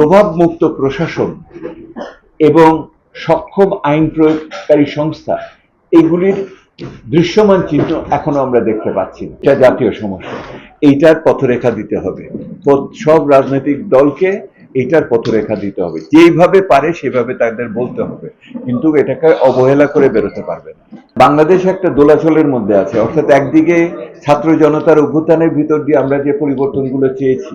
প্রভাবমুক্ত প্রশাসন এবং সক্ষম আইন প্রয়োগকারী সংস্থা, এগুলির দৃশ্যমান চিহ্ন এখনও আমরা দেখতে পাচ্ছি না। এটা জাতীয় সমস্যা। এইটার পথরেখা দিতে হবে। সব রাজনৈতিক দলকে এইটার পথরেখা দিতে হবে। যেইভাবে পারে সেভাবে তাদের বলতে হবে। কিন্তু এটাকে অবহেলা করে বেরোতে পারবে না। বাংলাদেশ একটা দোলাচলের মধ্যে আছে। অর্থাৎ একদিকে ছাত্র জনতার অভ্যুত্থানের ভিতর দিয়ে আমরা যে পরিবর্তনগুলো চেয়েছি,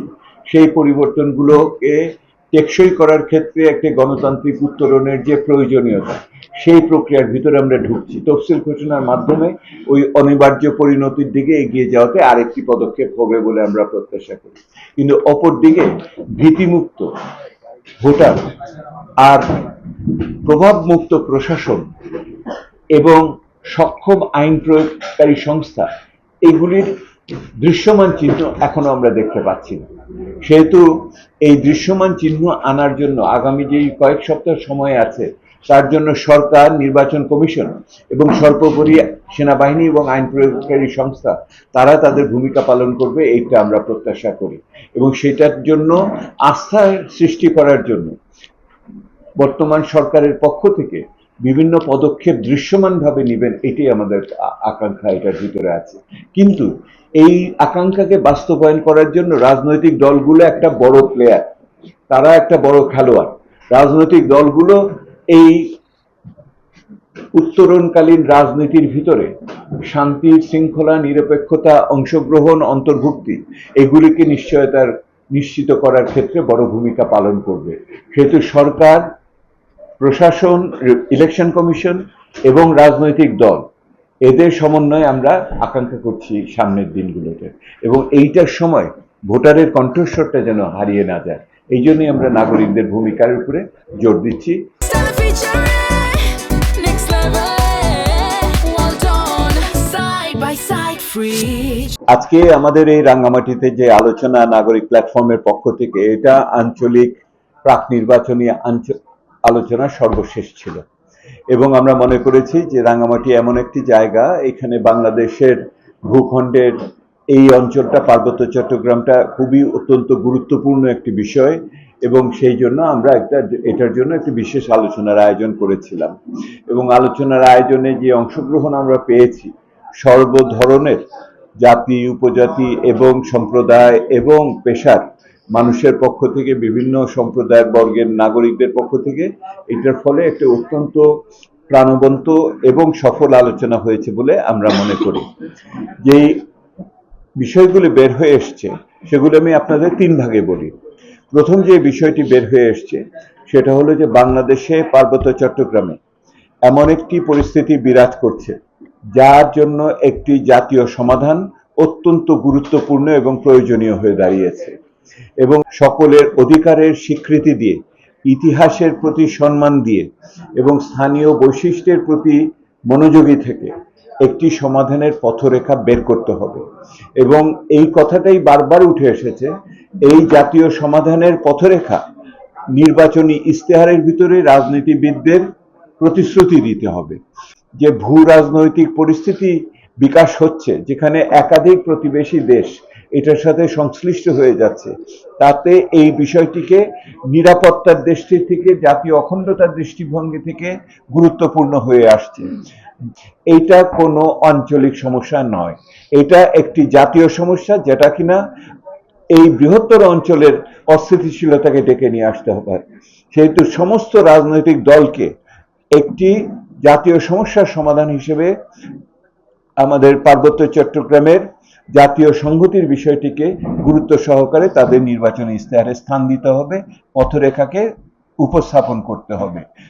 সেই পরিবর্তনগুলোকে টেকসই করার ক্ষেত্রে একটি গণতান্ত্রিক উত্তরণের যে প্রয়োজনীয়তা, সেই প্রক্রিয়ার ভিতরে আমরা ঢুকছি। তফসিল ঘোষণার মাধ্যমে ওই অনিবার্য পরিণতির দিকে এগিয়ে যাওয়াতে আরেকটি পদক্ষেপ হবে বলে আমরা প্রত্যাশা করি। কিন্তু অপরদিকে ভীতিমুক্ত ভোটার আর প্রভাবমুক্ত প্রশাসন এবং সক্ষম আইন প্রয়োগকারী সংস্থা, এগুলির দৃশ্যমান চিহ্ন এখনও আমরা দেখতে পাচ্ছি না। সেহেতু এই দৃশ্যমান চিহ্ন আনার জন্য আগামী যেই কয়েক সপ্তাহ সময় আছে, তার জন্য সরকার, নির্বাচন কমিশন এবং সর্বোপরি সেনাবাহিনী এবং আইন প্রয়োগকারী সংস্থা, তারা তাদের ভূমিকা পালন করবে, এইটা আমরা প্রত্যাশা করি। এবং সেটার জন্য আস্থা সৃষ্টি করার জন্য বর্তমান সরকারের পক্ষ থেকে বিভিন্ন পদক্ষেপ দৃশ্যমানভাবে নেবেন, এটাই আমাদের আকাঙ্ক্ষা, এটার ভিতরে আছে। কিন্তু এই আকাঙ্ক্ষাকে বাস্তবায়ন করার জন্য রাজনৈতিক দলগুলো একটা বড় প্লেয়ার তারা একটা বড় খেলোয়াড়। রাজনৈতিক দলগুলো এই উত্তরণকালীন রাজনীতির ভিতরে শান্তি, শৃঙ্খলা, নিরপেক্ষতা, অংশগ্রহণ, অন্তর্ভুক্তি, এগুলিকে নিশ্চয়তার নিশ্চিত করার ক্ষেত্রে বড় ভূমিকা পালন করবে। সেহেতু সরকার প্রশাসন ইলেকশন কমিশন এবং রাজনৈতিক দল। এদের সমন্বয়ে আমরা আকাঙ্ক্ষা করছি সামনের দিনগুলোতে। এবং এইটার সময় ভোটারের কণ্ঠস্বরটা যেন হারিয়ে না যায়। এই জন্যই আমরা নাগরিকদের ভূমিকার উপরে জোর দিচ্ছি. আজকে আমাদের এই রাঙ্গামাটিতে যে আলোচনা নাগরিক প্ল্যাটফর্মের পক্ষ থেকে এটা আঞ্চলিক প্রাক নির্বাচনী আঞ্চ- আলোচনা সর্বশেষ ছিল। এবং আমরা মনে করেছি যে রাঙ্গামাটি এমন একটি জায়গা, এখানে বাংলাদেশের ভূখণ্ডের এই অঞ্চলটা, পার্বত্য চট্টগ্রামটা খুবই অত্যন্ত গুরুত্বপূর্ণ একটি বিষয় এবং সেই জন্য আমরা একটা, এটার জন্য একটি বিশেষ আলোচনার আয়োজন করেছিলাম। এবং আলোচনার আয়োজনে যে অংশগ্রহণ আমরা পেয়েছি সর্ব ধরনের জাতি, উপজাতি এবং সম্প্রদায় এবং পেশার মানুষের পক্ষ থেকে, বিভিন্ন সম্প্রদায়ের বর্গের নাগরিকদের পক্ষ থেকে, এটার ফলে একটা অত্যন্ত প্রাণবন্ত এবং সফল আলোচনা হয়েছে বলে আমরা মনে করি। যে বিষয়গুলি বের হয়ে এসছে, সেগুলো আমি আপনাদের তিন ভাগে বলি। প্রথম যে বিষয়টি বের হয়ে এসছে, সেটা হলো যে বাংলাদেশে পার্বত্য চট্টগ্রামে এমন একটি পরিস্থিতি বিরাজ করছে, যার জন্য একটি জাতীয় সমাধান অত্যন্ত গুরুত্বপূর্ণ এবং প্রয়োজনীয় হয়ে দাঁড়িয়েছে। এবং সকলের অধিকারের স্বীকৃতি দিয়ে, ইতিহাসের প্রতি সম্মান দিয়ে এবং স্থানীয় বৈশিষ্ট্যের প্রতি মনোযোগী থেকে একটি সমাধানের পথরেখা বের করতে হবে। এবং এই কথাটাই বারবার উঠে এসেছে, এই জাতীয় সমাধানের পথরেখা নির্বাচনী ইশতেহারের ভিতরে রাজনীতিবিদদের প্রতিশ্রুতি দিতে হবে। যে ভূ রাজনৈতিক পরিস্থিতি বিকাশ হচ্ছে, যেখানে একাধিক প্রতিবেশী দেশ এটার সাথে সংশ্লিষ্ট হয়ে যাচ্ছে। তাতে এই বিষয়টিকে নিরাপত্তার দৃষ্টি থেকে, জাতীয় অখণ্ডতার দৃষ্টিভঙ্গি থেকে গুরুত্বপূর্ণ হয়ে আসছে। এইটা কোনো আঞ্চলিক সমস্যা নয়। এটা একটি জাতীয় সমস্যা, যেটা কিনা এই বৃহত্তর অঞ্চলের অস্থিতিশীলতাকে ডেকে নিয়ে আসতে হবে। সেহেতু সমস্ত রাজনৈতিক দলকে একটি জাতীয় সমস্যার সমাধান হিসেবে আমাদের পার্বত্য চট্টগ্রামের জাতীয় সংহতির বিষয়টিকে গুরুত্ব সহকারে তাদের নির্বাচনী ইস্তেহারে স্থান দিতে হবে, পথরেখাকে উপস্থাপন করতে হবে।